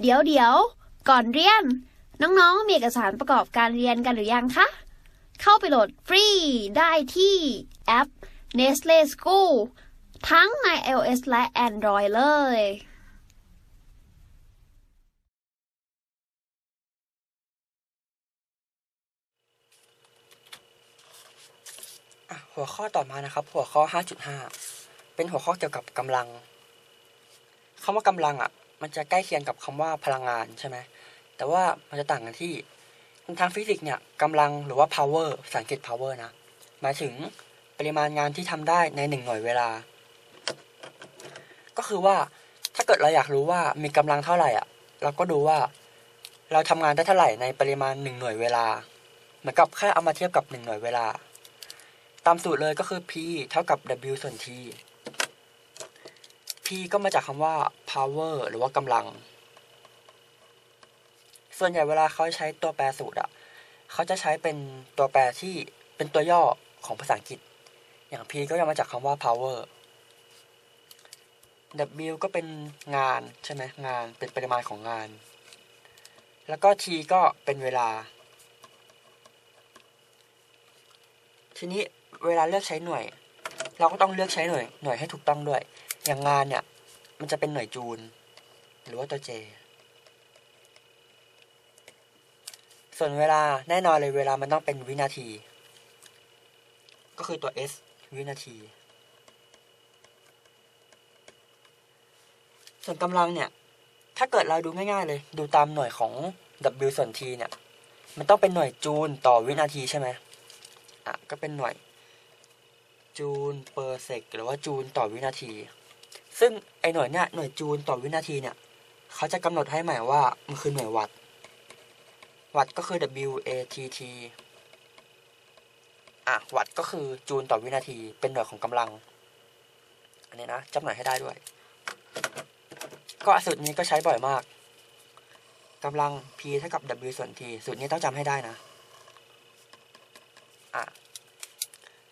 เดี๋ยวเดี๋ยวก่อนเรียน น้องๆ มีเอกสารประกอบการเรียนกันหรือยังคะ เข้าไปโหลดฟรีได้ที่แอป Nestle School ทั้งใน iOS และ Android เลยหัวข้อต่อมานะครับ หัวข้อ 5.5 เป็นหัวข้อเกี่ยวกับกำลังคำว่ากำลังอะ มันจะใกล้เคียงกับคำว่าพลังงานใช่ไหมแต่ว่ามันจะต่างกันที่ทางฟิสิกส์เนี่ยกำลังหรือว่า power ภาษาอังกฤษ power นะ หมายถึงปริมาณงานที่ทำได้ในหนึ่งหน่วยเวลา ก็คือว่าถ้าเกิดเราอยากรู้ว่ามีกำลังเท่าไหร่อะ เราก็ดูว่า เราทำงานได้เท่าไหร่ในปริมาณหนึ่งหน่วยเวลา เหมือนกับแค่เอามาเทียบกับหนึ่งหน่วยเวลา ตามสูตรเลยก็คือ P เท่ากับ W ส่วน T P ก็มาจากคำว่า power หรือว่ากำลัง ส่วนใหญ่เวลาเขาใช้ตัวแปรสูตรอะ เขาจะใช้เป็นตัวแปรที่เป็นตัวย่อของภาษาอังกฤษ อย่าง P ก็ย่อมาจากคำว่า power W ก็เป็นงานใช่ไหมงานเป็นปริมาณของงาน แล้วก็ T ก็เป็นเวลา ทีนี้เวลาเลือกใช้หน่วย เราก็ต้องเลือกใช้หน่วยหน่วยให้ถูกต้องด้วย อย่างงานเนี่ย มันจะเป็นหน่วยจูล หรือว่าตัว J ส่วนเวลาแน่นอนเลยเวลามันต้องเป็นวินาที ก็คือตัว S วินาที ส่วนกำลังเนี่ย ถ้าเกิดเราดูง่ายๆเลย ดูตามหน่วยของ W ส่วน T เนี่ย มันต้องเป็นหน่วยจูลต่อวินาทีใช่ไหมอะก็เป็นหน่วยจูลเปอร์เซกหรือว่าจูลต่อวินาที ซึ่งไอหน่วยเนี้ยหน่วยจูลต่อวินาทีเนี่ยเขาจะกำหนดให้ใหม่ว่ามันคือหน่วยวัตต์วัตต์ก็คือ W A T T อะวัตต์ก็คือจูลต่อวินาทีเป็นหน่วยของกำลัง อันนี้นะจำหน่ายให้ได้ด้วย ก็สูตรนี้ก็ใช้บ่อยมากกำลัง P เท่ากับ W ส่วน T สูตรนี้ต้องจำให้ได้นะอะ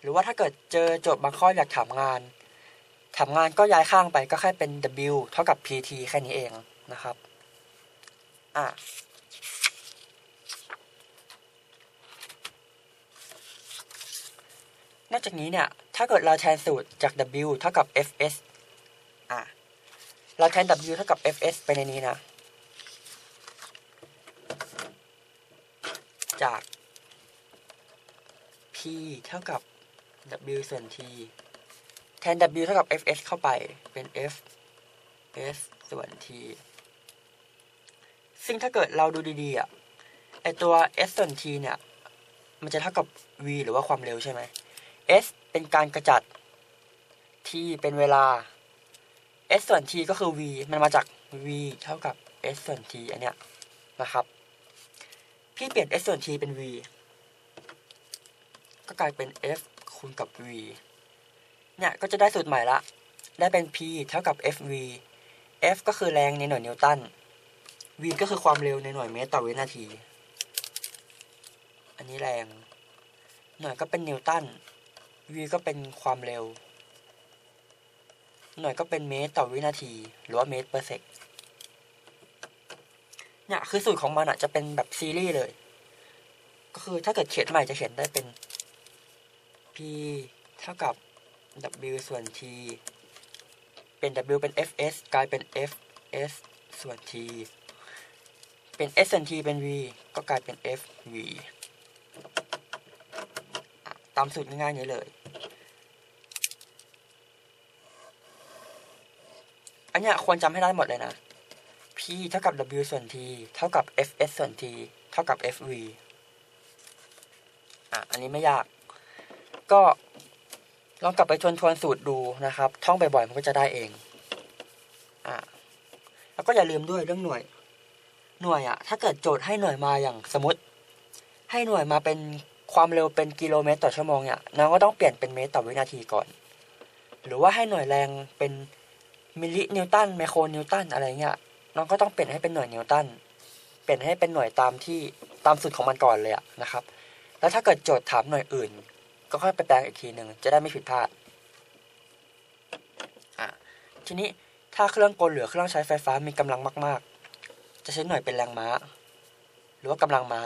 หรือว่าถ้าเกิดเจอโจทย์บางข้ออยากถามงาน ถามงานก็ย้ายข้างไปก็แค่เป็น W เท่ากับ PT แค่นี้เองนะครับอะนอกจากนี้เนี่ย ถ้าเกิดเราแทนสูตรจาก W เท่ากับ Fs อะเราแทน W เท่ากับ Fs ไปในนี้นะ จาก P เท่ากับ W ส่วน T แทน W เท่ากับ Fs เข้าไปเป็น F S ส่วน T ซึ่งถ้าเกิดเราดูดีๆอะไอตัว S ส่วน T เนี่ย มันจะเท่ากับ V หรือว่าความเร็วใช่ไหม S เป็นการกระจัด T เป็นเวลา S ส่วน T ก็คือ V มันมาจาก V เท่ากับ S ส่วน T อันเนี้ยนะครับ พี่เปลี่ยน S ส่วน T เป็น V ก็กลายเป็น F คูณกับ V เนี่ยก็จะได้สูตรใหม่ละ ได้เป็น P เท่ากับ FV F ก็คือแรงในหน่วยนิวตัน V ก็คือความเร็วในหน่วยเมตรต่อวินาที อันนี้แรง หน่วยก็เป็นนิวตัน V ก็เป็นความเร็ว หน่วยก็เป็นเมตรต่อวินาที หรือว่าเมตรเปอร์เซกเนี่ยคือสูตรของมันอะจะเป็นแบบซีรีส์เลย ก็คือถ้าเกิดเขียนใหม่จะเขียนได้เป็น P เท่ากับ W ส่วน T เป็น W เป็น Fs กลายเป็น Fs ส่วน T เป็น S ส่วน T เป็น V ก็กลายเป็น FV อะตามสูตรง่ายๆนี้เลย อันเนี้ยควรจำให้ได้หมดเลยนะ P เท่ากับ W ส่วน T เท่ากับ Fs ส่วน T เท่ากับ FV อะ อันนี้ไม่ยาก ก็ ลองกลับไปทวนทวนสูตรดูนะครับ ท่องบ่อยๆมันก็จะได้เองอะแล้วก็อย่าลืมด้วยเรื่องหน่วย หน่วยอะ ถ้าเกิดโจทย์ให้หน่วยมาอย่างสมมติ ให้หน่วยมาเป็นความเร็วเป็นกิโลเมตรต่อชั่วโมงเนี่ยน้องก็ต้องเปลี่ยนเป็นเมตรต่อวินาทีก่อน หรือว่าให้หน่วยแรงเป็นมิลลินิวตันไมโครนิวตันอะไรเงี้ยน้องก็ต้องเปลี่ยนให้เป็นหน่วยนิวตันเปลี่ยนให้เป็นหน่วยตามที่ตามสูตรของมันก่อนเลยอะนะครับ แล้วถ้าเกิดโจทย์ถามหน่วยอื่น ก็ค่อยไปแปลงอีกทีหนึ่งจะได้ไม่ผิดพลาดอะทีนี้ถ้าเครื่องกลหรือเครื่องใช้ไฟฟ้ามีกำลังมากจะใช้หน่วยเป็นแรงม้า หรือว่ากำลังม้า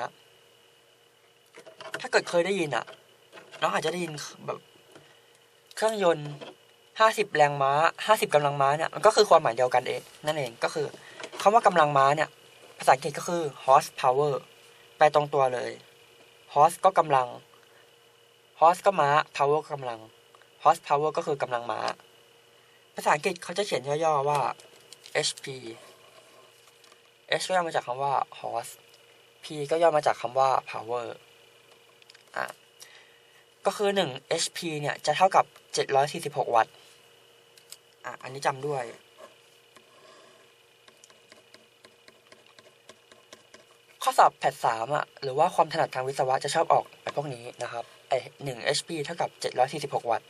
ถ้าเกิดเคยได้ยินอะน้องอาจจะได้ยินแบบเครื่องยนต์ห้าสิบแรงม้าห้าสิบกำลังม้าเนี่ยมันก็คือความหมายเดียวกันเองนั่นเองก็คือคำว่ากำลังม้าเนี่ย ภาษาอังกฤษก็คือ horse power แปลตรงตัวเลย horse ก็กำลัง horse ก็ม้า power ก็กำลัง horse power ก็คือกำลังม้า ภาษาอังกฤษเขาจะเขียนย่อๆว่า HP H ก็ย่อมาจากคำว่า horse P ก็ย่อมาจากคำว่า power อะก็คือ 1 HP เนี่ย จะเท่ากับ 746 วัตต์ อะ อันนี้จำด้วย ข้อสอบแพทสามอะ หรือว่าความถนัดทางวิศวะจะชอบออกไปพวกนี้นะครับ 1 HP เท่ากับ 746 วัตต์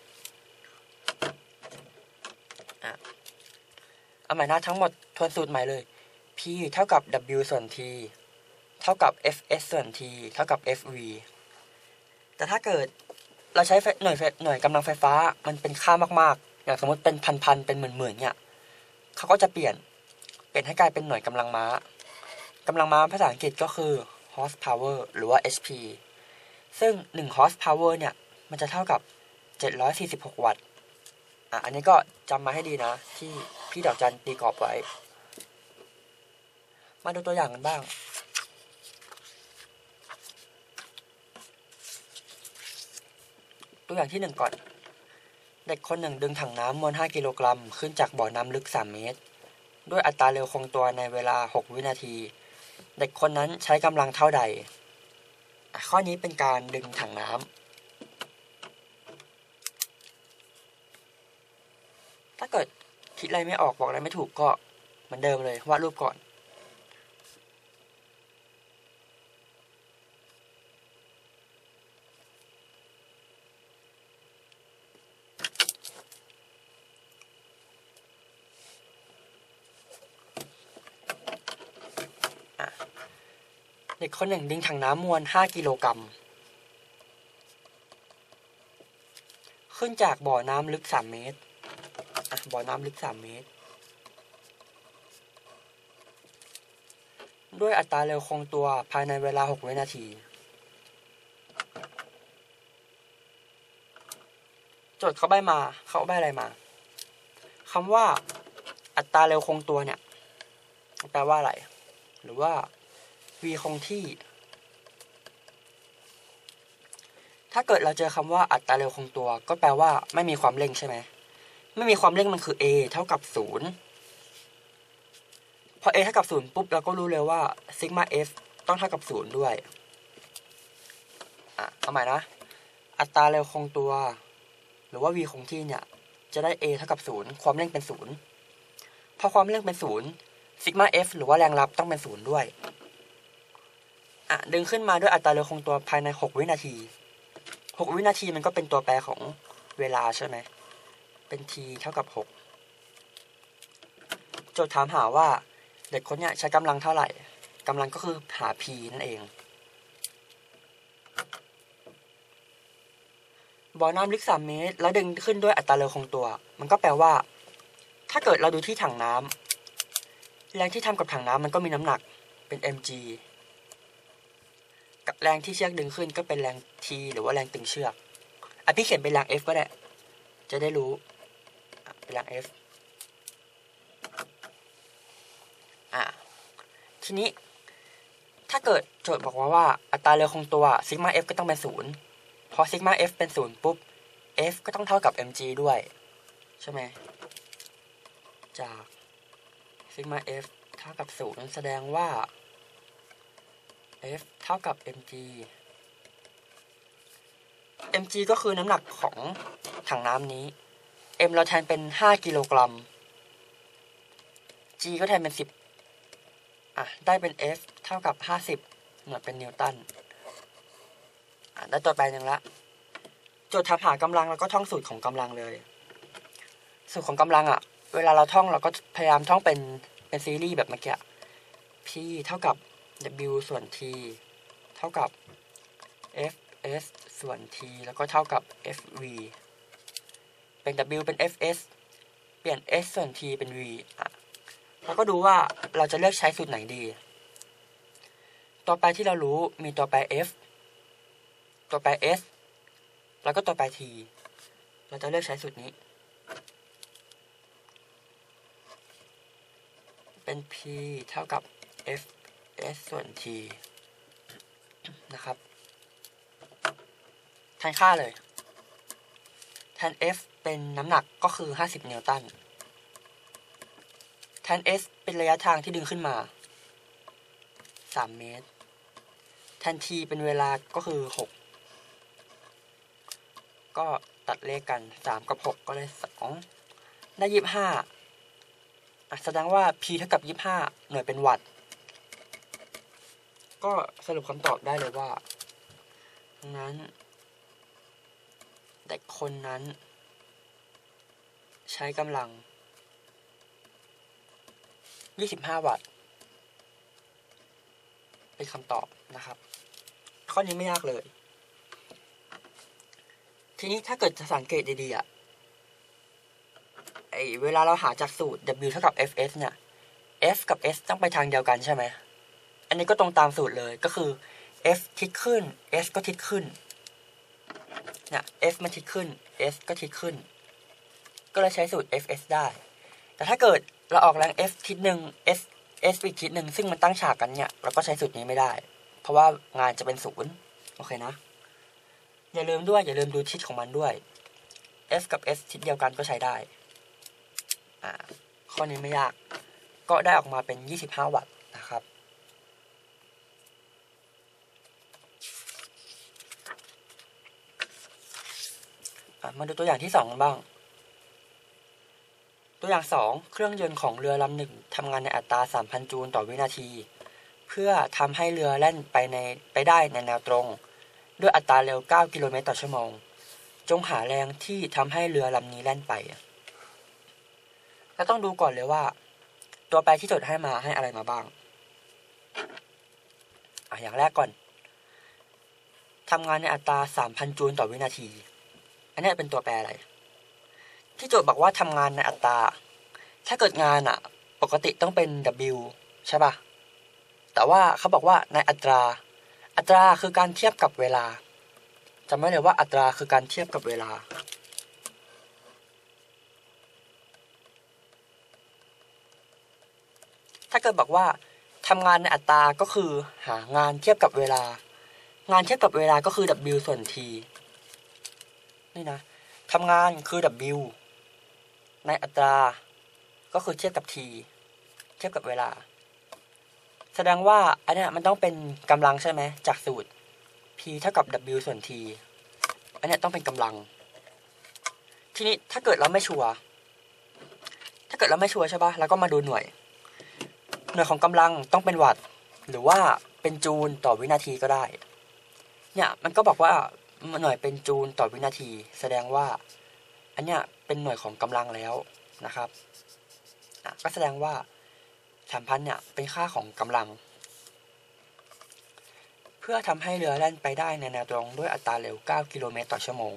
อะเอาใหม่นะทั้งหมดทวนสูตรใหม่เลย P เท่ากับ W ส่วน T เท่ากับ Fs ส่วน T เท่ากับ Fv แต่ถ้าเกิดเราใช้หน่วยหน่วยกำลังไฟฟ้ามันเป็นค่ามากๆ อย่างสมมติเป็นพันๆเป็นหมื่นๆเนี่ยเขาก็จะเปลี่ยนเปลี่ยนให้กลายเป็นหน่วยกำลังม้ากำลังม้าภาษาอังกฤษก็คือ horsepower หรือว่า HP ซึ่ง1 horsepower เนี่ย มันจะเท่ากับ 746 วัตต์ อะ อันนี้ก็จำมาให้ดีนะ ที่พี่ดอกจันตีกรอบไว้ มาดูตัวอย่างกันบ้าง ตัวอย่างที่หนึ่งก่อน เด็กคนหนึ่งดึงถังน้ำมวล 5 กิโลกรัม ขึ้นจากบ่อน้ำลึก 3 เมตร ด้วยอัตราเร็วคงตัวในเวลา 6 วินาที เด็กคนนั้นใช้กำลังเท่าใด ข้อนี้เป็นการดึงถังน้ำถ้าเกิดคิดอะไรไม่ออกบอกอะไรไม่ถูกก็เหมือนเดิมเลยวาดรูปก่อน เด็กคนหนึ่งดึงถังน้ำมวล 5 กิโลกรัม ขึ้นจากบ่อน้ำลึก 3 เมตร บ่อน้ำลึก 3 เมตร ด้วยอัตราเร็วคงตัวภายในเวลา 6 วินาทีจทย์เขาใบมา เขาใบอะไรมา คำว่าอัตราเร็วคงตัวเนี่ย แปลว่าอะไร หรือว่า v คงที่ ถ้าเกิดเราเจอคำว่าอัตราเร็วคงตัว ก็แปลว่าไม่มีความเร่งใช่ไหม ไม่มีความเร่งมันคือ a เท่ากับศูนย์พอ a เท่ากับศูนย์ปุ๊บ เราก็รู้เลยว่าซิกมา f ต้องเท่ากับศูนย์ด้วย อะ เอาใหม่นะ อัตราเร็วคงตัว หรือว่า v คงที่เนี่ย จะได้ a เท่ากับศูนย์ความเร่งเป็นศูนย์พอความเร่งเป็นศูนย์ซิกมา f หรือว่าแรงรับต้องเป็นศูนย์ด้วย อะดึงขึ้นมาด้วยอัตราเร็วคงตัวภายใน 6 วินาที 6 วินาทีมันก็เป็นตัวแปรของเวลาใช่ไหม เป็น t เท่ากับ 6 โจทย์ถามหาว่าเด็กคนเนี้ยใช้กำลังเท่าไหร่กำลังก็คือหา p นั่นเองบ่อน้ำลึก 3 เมตร แล้วดึงขึ้นด้วยอัตราเร็วคงตัว มันก็แปลว่า ถ้าเกิดเราดูที่ถังน้ำแรงที่ทำกับถังน้ำมันก็มีน้ำหนักเป็น mg กับแรงที่เชือกดึงขึ้นก็เป็นแรง T หรือว่าแรงตึงเชือกอะพี่เขียนเป็นแรง F ก็ได้ จะได้รู้เป็นแรง F อะทีนี้ ถ้าเกิดโจทย์บอกว่าว่าอัตราเร็วคงตัวซิกมา F ก็ต้องเป็นศูนย์พอซิกมา F เป็นศูนย์ปุ๊บ F ก็ต้องเท่ากับ mg ด้วย ใช่ไหมจากซิกมา F เท่ากับศูนย์แสดงว่า F เท่ากับ mg mg ก็คือน้ำหนักของถังน้ำนี้ m เราแทนเป็น 5 กิโลกรัม g ก็แทนเป็น 10 อะ ได้เป็น F เท่ากับ 50 หน่วยเป็นนิวตัน อะ ได้ตัวแปรหนึ่งละโจทย์ถามหากำลังแล้วก็ท่องสูตรของกำลังเลย สูตรของกำลังอะ เวลาเราท่องเราก็พยายามท่องเป็นเป็นซีรีส์แบบเมื่อกี้ P เท่ากับ W ส่วน T เท่ากับ Fs ส่วน T แล้วก็เท่ากับ Fv เป็น W เป็น Fs เปลี่ยน S ส่วน T เป็น V อะแล้วก็ดูว่าเราจะเลือกใช้สูตรไหนดี ตัวแปรที่เรารู้มีตัวแปร f ตัวแปร s แล้วก็ตัวแปร t เราจะเลือกใช้สูตรนี้ เป็น p เท่ากับ f s ส่วน t นะครับแทนค่าเลยแทน f เป็นน้ำหนักก็คือ 50 นิวตันแทน s เป็นระยะทางที่ดึงขึ้นมา 3 เมตร แทน t เป็นเวลาก็คือ 6 ก็ตัดเลขกัน 3 กับ 6 ก็ได้ 2 ได้ 25อะแสดงว่า p เท่ากับ 25 หน่วยเป็นวัตต์ ก็สรุปคำตอบได้เลยว่าดังนั้นเด็กคนนั้น ใช้กำลัง 25 วัตต์ เป็นคำตอบนะครับ ข้อนี้ไม่ยากเลย ทีนี้ถ้าเกิดจะสังเกตดีๆอะไอเวลาเราหาจากสูตร W เท่ากับ Fs เนี่ย F กับ S ต้องไปทางเดียวกันใช่ไหม อันนี้ก็ตรงตามสูตรเลยก็คือ F ทิศขึ้น S ก็ทิศขึ้นเนี่ย F มันทิศขึ้น S ก็ทิศขึ้น ก็เลยใช้สูตร Fs ได้ แต่ถ้าเกิดเราออกแรง F ทิศหนึ่ง S S อีกทิศหนึ่งซึ่งมันตั้งฉากกันเนี่ยเราก็ใช้สูตรนี้ไม่ได้ เพราะว่างานจะเป็นศูนย์โอเคนะ อย่าลืมด้วยอย่าลืมดูทิศของมันด้วย F กับ S ทิศเดียวกันก็ใช้ได้ อ่า ข้อนี้ไม่ยาก ก็ได้ออกมาเป็น 25 วัตต์นะครับ อะ มาดูตัวอย่างที่สองกันบ้าง ตัวอย่างสองเครื่องยนต์ของเรือลำหนึ่งทำงานในอัตรา 3,000 จูลต่อวินาที เพื่อทำให้เรือแล่นไปในไปได้ในแนวตรง ด้วยอัตราเร็ว 9 กิโลเมตรต่อชั่วโมง จงหาแรงที่ทำให้เรือลำนี้แล่นไปเราต้องดูก่อนเลยว่า ตัวแปรที่จดให้มาให้อะไรมาบ้างอะอย่างแรกก่อนทำงานในอัตรา 3,000 จูลต่อวินาที อันนี้เป็นตัวแปรอะไร ที่โจทย์บอกว่าทำงานในอัตราถ้าเกิดงานอะปกติต้องเป็น W ใช่ป่ะ แต่ว่าเขาบอกว่าในอัตรา อัตราคือการเทียบกับเวลาจำไว้เลยว่าอัตราคือการเทียบกับเวลา ถ้าเกิดบอกว่าทำงานในอัตราก็คือหางานเทียบกับเวลา งานเทียบกับเวลาก็คือ W ส่วน T นี่นะทำงานคือ W ในอัตรา ก็คือเทียบกับ T เทียบกับเวลา แสดงว่าอันนี้มันต้องเป็นกำลังใช่ไหมจากสูตร P เท่ากับ W ส่วน T อันนี้ต้องเป็นกำลัง ทีนี้ถ้าเกิดเราไม่ชัวร์ถ้าเกิดเราไม่ชัวร์ใช่ปะเราก็มาดูหน่วย หน่วยของกำลังต้องเป็นวัตต์หรือว่าเป็นจูลต่อวินาทีก็ได้ เนี่ยมันก็บอกว่า หน่วยเป็นจูลต่อวินาที แสดงว่าอันเนี้ยเป็นหน่วยของกำลังแล้วนะครับก็แสดงว่าสามพันเนี่ยเป็นค่าของกำลัง เพื่อทำให้เรือแล่นไปได้ในแนวตรงด้วยอัตราเร็ว 9 กิโลเมตรต่อชั่วโมง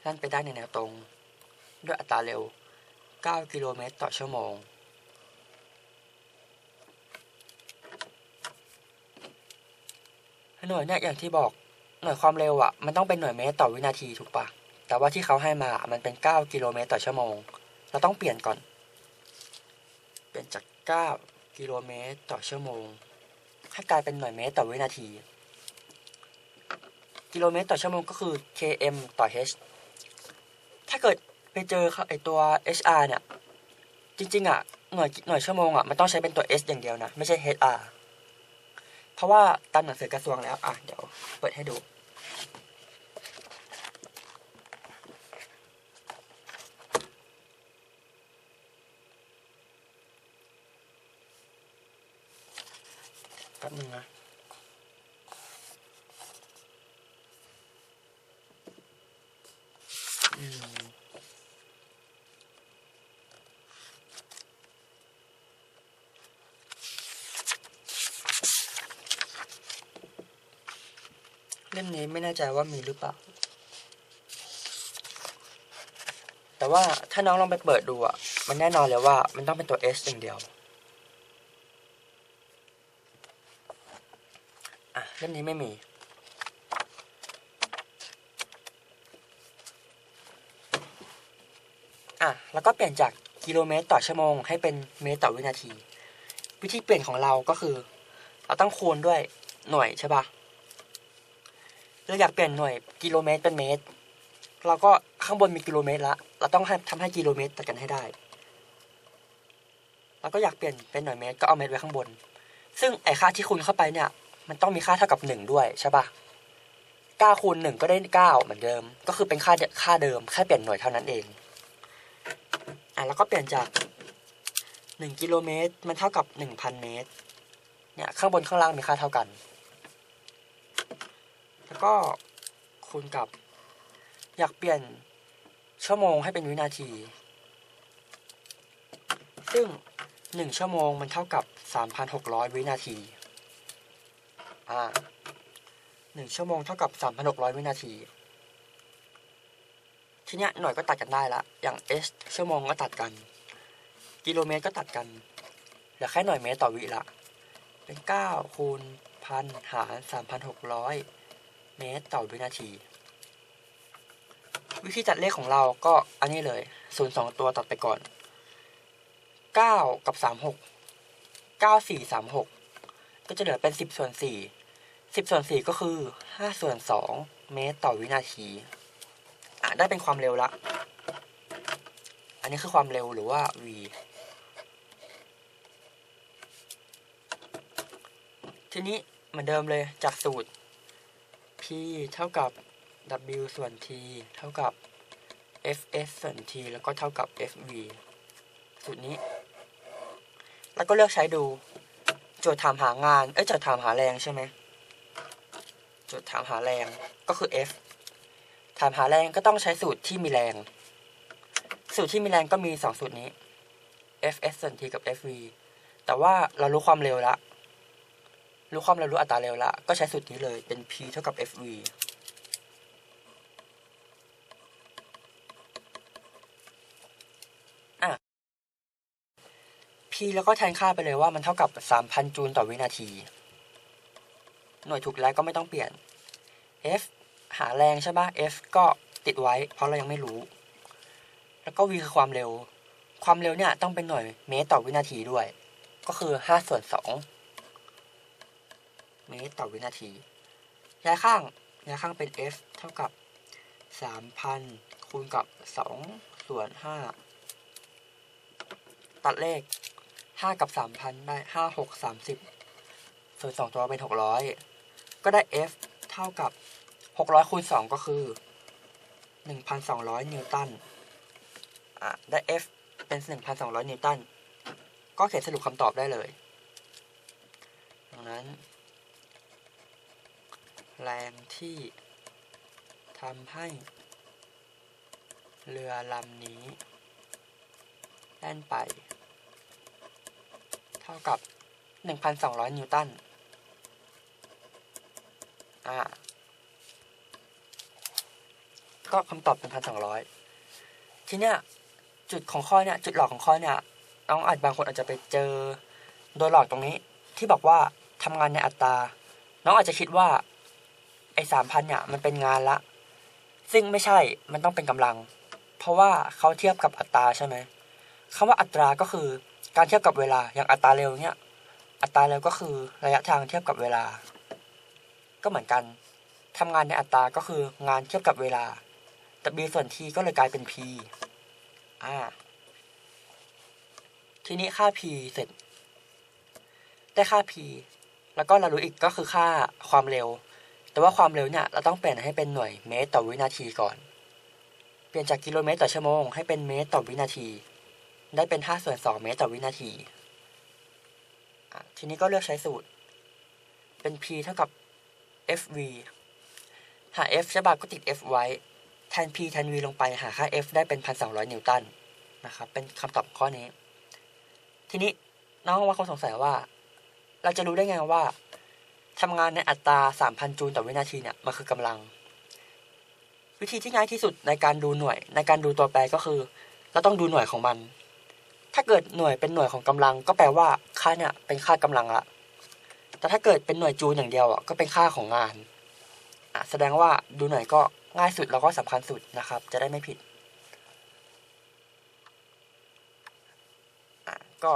แล่นไปได้ในแนวตรง ด้วยอัตราเร็ว 9 กิโลเมตรต่อชั่วโมง หน่วยเนี่ยอย่างที่บอกหน่วยความเร็วอะมันต้องเป็นหน่วยเมตรต่อวินาทีถูกปะแต่ว่าที่เขาให้มามันเป็น 9 กิโลเมตรต่อชั่วโมง เราต้องเปลี่ยนก่อน เปลี่ยนจาก 9 กิโลเมตรต่อชั่วโมง ให้กลายเป็นหน่วยเมตรต่อวินาที กิโลเมตรต่อชั่วโมงก็คือ km ต่อ h ถ้าเกิดไปเจอไอตัว hr เนี่ย จริงๆอะหน่วยหน่วยชั่วโมงอะมันต้องใช้เป็นตัว s อย่างเดียวนะ ไม่ใช่ hr ราะว่าตามหนังสือกระทรวงแล้วอะเดี๋ยวเปิดให้ดูแป๊บนึงนะ เล่มนี้ไม่แน่ใจว่ามีหรือเปล่า แต่ว่าถ้าน้องลองไปเปิดดูอะ มันแน่นอนเลยว่ามันต้องเป็นตัว S อย่างเดียว อะ เล่มนี้ไม่มี อะ แล้วก็เปลี่ยนจากกิโลเมตรต่อชั่วโมงให้เป็นเมตรต่อวินาที วิธีเปลี่ยนของเราก็คือ เราต้องคูณด้วยหน่วยใช่ปะ เราอยากเปลี่ยนหน่วยกิโลเมตรเป็นเมตร เราก็ข้างบนมีกิโลเมตรละเราต้องให้ทำให้กิโลเมตรตัดกันให้ได้เราก็อยากเปลี่ยนเป็นหน่วยเมตรก็เอาเมตรไว้ข้างบน ซึ่งไอค่าที่คูณเข้าไปเนี่ย มันต้องมีค่าเท่ากับหนึ่งด้วยใช่ปะเก้าคูณหนึ่งก็ได้เก้าเหมือนเดิม ก็คือเป็นค่าค่าเดิมแค่เปลี่ยนหน่วยเท่านั้นเองอะแล้วก็เปลี่ยนจากหนึ่งกิโลเมตรมันเท่ากับหนึ่งพันเมตรเนี่ยข้างบนข้างล่างมีค่าเท่ากัน แล้วก็คูณกับ อยากเปลี่ยนชั่วโมงให้เป็นวินาที ซึ่งหนึ่งชั่วโมงมันเท่ากับสามพันหกร้อยวินาที อ่าหนึ่งชั่วโมงเท่ากับสามพันหกร้อยวินาที ทีเนี้ยหน่อยก็ตัดกันได้ละ อย่างเ s ชั่วโมงก็ตัดกัน กิโลเมตรก็ตัดกัน เหลือแค่หน่อยเมตรต่อวิละ เป็นเก้าคูณพันหารสามพันหกร้อย เมตรต่อวินาที วิธีจัดเลขของเราก็อันนี้เลยศูนย์สองตัวตัดไปก่อนเก้ากับสามหกเก้าสี่สามหกก็จะเหลือเป็นสิบส่วนสี่สิบส่วนสี่ก็คือห้าส่วนสองเมตรต่อวินาทีอะได้เป็นความเร็วละ อันนี้คือความเร็วหรือว่า v ทีนี้เหมือนเดิมเลยจากสูตร p เท่ากับ w ส่วน t เท่ากับ fs ส่วน t แล้วก็เท่ากับ fv สูตรนี้ แล้วก็เลือกใช้ดูโจทย์ถามหางาน เอ้ยโจทย์ถามหาแรงใช่ไหมโจทย์ถามหาแรงก็คือ f ถามหาแรงก็ต้องใช้สูตรที่มีแรง สูตรที่มีแรงก็มีสองสูตรนี้ fs ส่วน t กับ fv แต่ว่าเรารู้ความเร็วละ รู้ความเร็วรู้อัตราเร็วละ ก็ใช้สูตรนี้เลยเป็น p เท่ากับ fv อะ p แล้วก็แทนค่าไปเลยว่ามันเท่ากับ 3,000 จูลต่อวินาที หน่วยถูกแล้วก็ไม่ต้องเปลี่ยน f หาแรงใช่ปะ f ก็ติดไว้ เพราะเรายังไม่รู้ แล้วก็ v คือความเร็ว ความเร็วเนี่ยต้องเป็นหน่วยเมตรต่อวินาทีด้วย ก็คือ 5 ส่วน 2 เมตรต่อวินาที ย้ายข้าง ย้ายข้างเป็น f เท่ากับ 3,000 คูณกับ 2 ส่วน 5 ตัดเลข 5 กับ 3,000 ได้ 5 6 30 ส่วน 2 ตัวเป็น 600 ก็ได้ f เท่ากับ 600 คูณ 2 ก็คือ 1,200 นิวตัน อะ ได้ f เป็น 1,200 นิวตัน ก็เขียนสรุปคำตอบได้เลย ดังนั้น แรงที่ทำให้เรือลำนี้แล่นไป เท่ากับ 1,200 นิวตัน อ่า ก็คำตอบเป็น1,200ทีเนี้ยจุดของข้อเนี่ย จุดหลอกของข้อเนี่ยน้องอาจบางคนอาจจะไปเจอโดยหลอกตรงนี้ที่บอกว่าทำงานในอัตรา น้องอาจจะคิดว่า ไอ้สามพันเนี่ยมันเป็นงานละ ซึ่งไม่ใช่มันต้องเป็นกำลัง เพราะว่าเขาเทียบกับอัตราใช่ไหมคำว่าอัตราก็คือการเทียบกับเวลาอย่างอัตราเร็วเนี่ยอัตราเร็วก็คือระยะทางเทียบกับเวลา ก็เหมือนกันทำงานในอัตราก็คืองานเทียบกับเวลาแต่ b ส่วน t ก็เลยกลายเป็น p อ่าทีนี้ค่า p เสร็จ ได้ค่า p แล้วก็เรารู้อีกก็คือค่าความเร็ว แต่ว่าความเร็วเนี่ยเราต้องเปลี่ยนให้เป็นหน่วยเมตรต่อวินาทีก่อน เปลี่ยนจากกิโลเมตรต่อชั่วโมงให้เป็นเมตรต่อวินาที ได้เป็น5ส่วน2เมตรต่อวินาที ทีนี้ก็เลือกใช้สูตร เป็น p เท่ากับ fv หา f ใช่ป่ะก็ติด f ไว้ แทน p แทน v ลงไปหาค่า f ได้เป็น 1,200 นิวตันนะครับ เป็นคำตอบข้อนี้ ทีนี้น้องว่าเขาสงสัยว่า เราจะรู้ได้ไงว่า ทำงานในอัตรา 3,000 จูลต่อวินาทีเนี่ยมันคือกำลัง วิธีที่ง่ายที่สุดในการดูหน่วย ในการดูตัวแปรก็คือ เราต้องดูหน่วยของมัน ถ้าเกิดหน่วยเป็นหน่วยของกำลัง ก็แปลว่าค่าเนี่ยเป็นค่ากำลังละแต่ถ้าเกิดเป็นหน่วยจูนอย่างเดียวอะก็เป็นค่าของงานอะแสดงว่าดูหน่วยก็ง่ายสุดแล้วก็สำคัญสุดนะครับ จะได้ไม่ผิดอะก็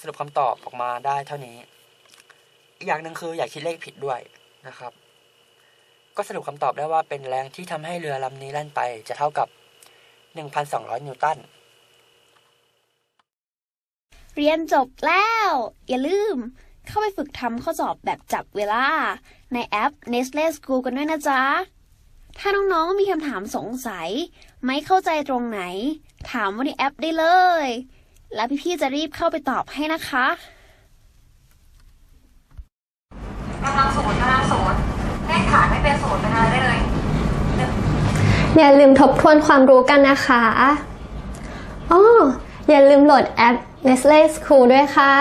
สรุปคำตอบออกมาได้เท่านี้ อย่างหนึ่งคืออย่าคิดเลขผิดด้วยนะครับ ก็สรุปคำตอบได้ว่าเป็นแรงที่ทำให้เรือลำนี้แล่นไปจะเท่ากับ 1,200 นิวตัน เรียนจบแล้ว อย่าลืม เข้าไปฝึกทำข้อสอบแบบจับเวลา ในแอป Nestle School กันด้วยนะจ๊ะ ถ้าน้องๆมีคำถามสงสัย ไม่เข้าใจตรงไหน ถามว่าในแอปได้เลย แล้วพี่ๆจะรีบเข้าไปตอบให้นะคะ กำลังศูนย์กำลังศูนย์เลขฐานไม่เป็นศูนย์เป็นอะไรได้เลยหนึ่งอย่าลืมทบทวนความรู้กันนะคะอ๋ออย่าลืมโหลดแอป Nestle School ด้วยค่ะ